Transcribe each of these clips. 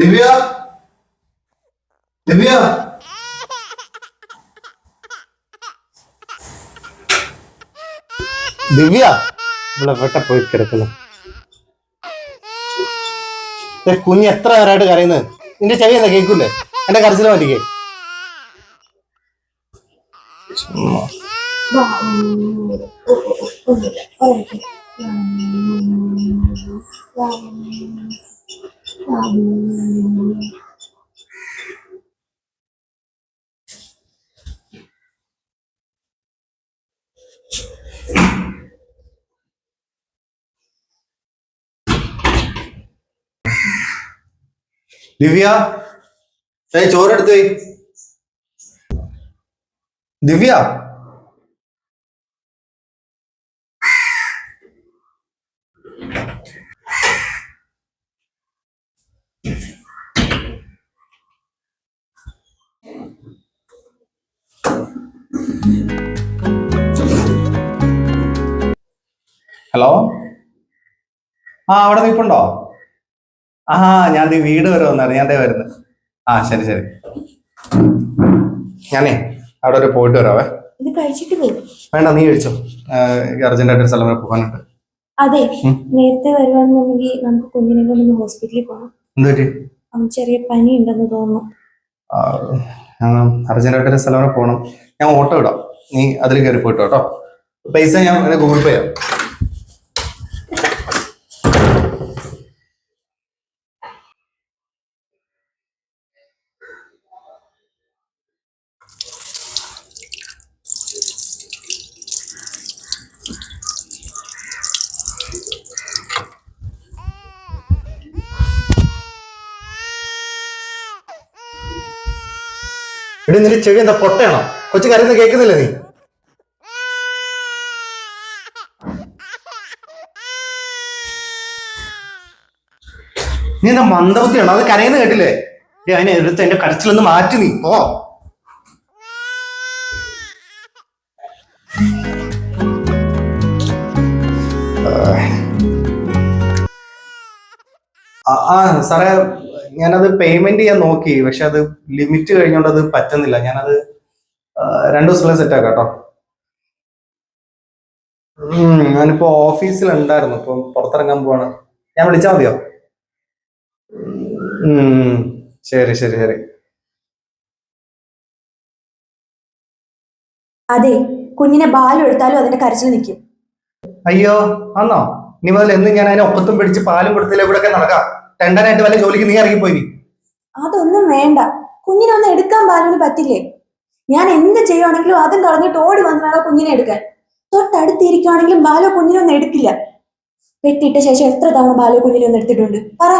ദിവ്യ? ദിവ്യ? ദിവ്യ? ഇവിടെ വെട്ട പോയി കിടക്കുന്നു? കുഞ്ഞ് എത്ര നേരമായിട്ട് കരയുന്നത്? നിന്റെ ചെവി എന്താ കേൾക്കൂലേ എന്റെ കരച്ചിൽ മാറ്റിക്കേ. ചുമ്മാ. ദിവ്യ ഏയ് ചോറെടുത്ത് പോയി ദിവ്യ ഹലോ ആ അവിടെ നിൽപ്പുണ്ടോ? ആ ഞാൻ നീ വീട് വരെ വന്നാണ് ഞാൻ ദേ വരുന്നത് ആ ശരി ശരി. ഞാനേ അവിടെ ഒരു പോയിട്ട് വരാവേ. വേണ്ട നീ കഴിച്ചോ. അർജന്റായിട്ട് സ്ഥലം വരെ പോകാനുണ്ട്. അതെ. നേരത്തെ വരുവാണെന്നുണ്ടെങ്കിൽ നമുക്ക് കുഞ്ഞിനെ കൊണ്ടൊന്ന് ഹോസ്പിറ്റലിൽ പോകണം ചെറിയ പനി ഉണ്ടെന്ന് തോന്നുന്നു അർജന്റായിട്ട് സ്ഥലം വരെ പോകണം ഞാൻ ഓട്ടോ ഇടാം. നീ അതിൽ കയറി പോയിട്ടോ കേട്ടോ. പൈസ ഞാൻ ഗൂഗിൾ പേ ചെയ്യാം. എടി നിന്റെ ചെവി എന്താ പൊട്ടയാണോ? കൊച്ചു കരയുന്ന കേൾക്കുന്നില്ലേ നീ? നീ എന്താ മന്ദബുദ്ധിയാണോ? അത് കരയുന്ന കേട്ടില്ലേ? എടി, അതിനെ എടുത്ത് എന്റെ കരച്ചിലൊന്ന് മാറ്റി നീ ഓ ആ സാറേ ഞാനത് പേയ്മെന്റ് ചെയ്യാൻ നോക്കി പക്ഷെ അത് ലിമിറ്റ് കഴിഞ്ഞോണ്ട് അത് പറ്റുന്നില്ല. ഞാനത് രണ്ടു ദിവസത്തിലെ സെറ്റ് ആക്കാം കേട്ടോ. ഞാനിപ്പോ ഓഫീസിൽ ഉണ്ടായിരുന്നു ഇപ്പൊ പുറത്തിറങ്ങാൻ പോവാണ്. ഞാൻ വിളിച്ചാൽ മതിയോ? ശരി ശരി ശരി. അതെ കുഞ്ഞിനെ ബാലും എടുത്താലും അതിന്റെ കരച്ചിൽ നിൽക്കും അയ്യോ ആന്നോ? ഇനി മുതൽ എന്നും ഞാൻ അതിനെ ഒപ്പത്തും പിടിച്ച് പാലും കൊടുത്തില്ല ഇവിടെ ഒക്കെ നടക്കാം. ടെണ്ടനായിട്ട് വല്ല ജോലിക്ക് നീ ഇറങ്ങിപ്പോയി അതൊന്നും വേണ്ട. കുഞ്ഞിനെ ഒന്ന് എടുക്കാൻ ബാലുവിന് പറ്റില്ലേ? ഞാൻ എന്ത് ചെയ്യുവാണെങ്കിലും അതും കളഞ്ഞിട്ട് ഓടി വന്ന് വേണം കുഞ്ഞിനെ എടുക്കാൻ. തൊട്ടടുത്തിരിക്കുവാണെങ്കിലും ബാലു കുഞ്ഞിനെ ഒന്നും എടുക്കില്ല. പെട്ടിട്ട ശേഷം എത്ര തവണ ബാലു കുഞ്ഞിനെ ഒന്ന് എടുത്തിട്ടുണ്ട്? പറ.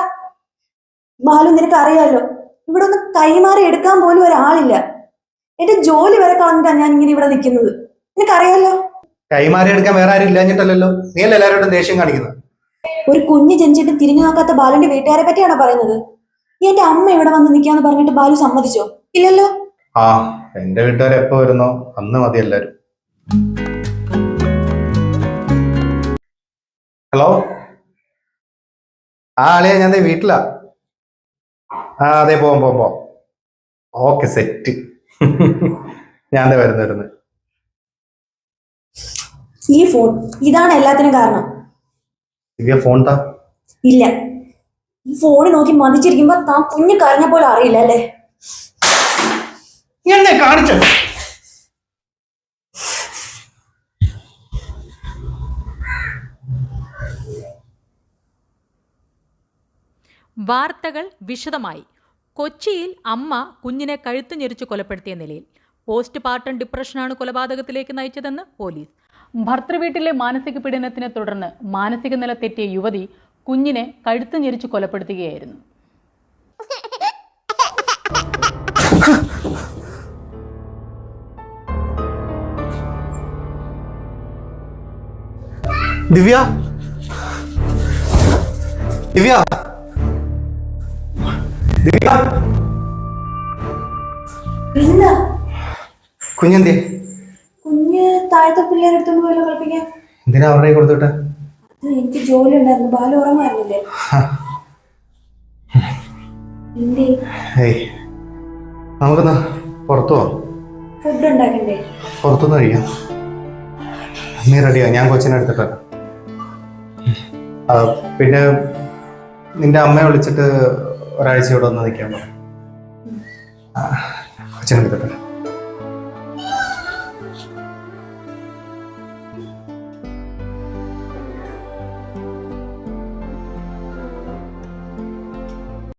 ബാലു നിനക്ക് അറിയാലോ ഇവിടെ ഒന്ന് കൈമാറി എടുക്കാൻ പോലും ഒരാളില്ല. എന്റെ ജോലി വരെ കളഞ്ഞിട്ടാണ് ഞാൻ ഇങ്ങനെ ഇവിടെ നിൽക്കുന്നത്. നിനക്കറിയാലോ? കൈമാറി എടുക്കാൻ വേറെ ആരും ഇല്ലാഞ്ഞിട്ടല്ലോ നീ എല്ലാവരോടും ദേഷ്യം കാണിക്കുന്നത്? ഒരു കുഞ്ഞ് ജനിച്ചിട്ട് തിരിഞ്ഞു നോക്കാത്ത ബാലുവിന്റെ വീട്ടുകാരെ പറ്റിയാണോ പറയുന്നത്? എന്റെ അമ്മ ഇവിടെ വന്ന് നിൽക്കാന്ന് പറഞ്ഞിട്ട് ബാലു സമ്മതിച്ചോ? ഇല്ലല്ലോ. ആ എന്റെ വീട്ടുകാർ എപ്പോ വരുന്നോ? അന്ന് മതി എല്ലാരും. ഹലോ? ആ അളിയ ഞാൻ വീട്ടിലാ. ആ അതെ പോവാം പോവാം പോവാം. Okay set. ഞാൻ വരുന്നു വരുന്നു. ഈ ഫോൺ ഇതാണ് എല്ലാത്തിനും കാരണം. ദിവ്യ ഫോൺ താ ഇല്ല. ഈ ഫോൺ നോക്കി മതിച്ചിരിക്കുമ്പോ താൻ കുഞ്ഞു കരഞ്ഞ പോലെ അറിയില്ല അല്ലേ? എന്നെ കാണിച്ചു? വാർത്തകൾ വിശദമായി. കൊച്ചിയിൽ അമ്മ കുഞ്ഞിനെ കഴുത്തു ഞെരിച്ച് കൊലപ്പെടുത്തിയ നിലയിൽ. പോസ്റ്റ് പാർട്ടം ഡിപ്രഷനാണ് കൊലപാതകത്തിലേക്ക് നയിച്ചതെന്ന് പോലീസ്. ഭർത്തൃവീട്ടിലെ മാനസിക പീഡനത്തിനെ തുടർന്ന് മാനസിക നില തെറ്റിയ യുവതി കുഞ്ഞിനെ കഴുത്ത് ഞെരിച്ച് കൊലപ്പെടുത്തുകയായിരുന്നു. ദിവ്യ. ദിവ്യ. ദിവ്യ. കുഞ്ഞെന്തേ? കുഞ്ഞ് താഴത്തെ പിള്ളേരെ പോലെ പോയല്ലോ കളിപ്പിക്കാൻ? എന്തിനാ അവരുടെ കൊടുത്തോട്ടെ എനിക്ക് ജോലി ഉണ്ടായിരുന്നു ബാല ഉറങ്ങാറില്ലേ? എന്തേ? ഏയ്. നമുക്കൊന്ന് പുറത്തു പോവാം. ഫുഡ് ഉണ്ടാക്കണ്ടേ? പുറത്തുനിന്ന് കഴിയാം നീ റെഡിയാ ഞാൻ കൊച്ചിനെ എടുത്തിട്ട് പിന്നെ നിന്റെ അമ്മയെ വിളിച്ചിട്ട് ഒരാഴ്ച ഇവിടെ ഒന്ന് നിൽക്കാൻ പറ. കൊച്ചിനെ എടുത്തിട്ട്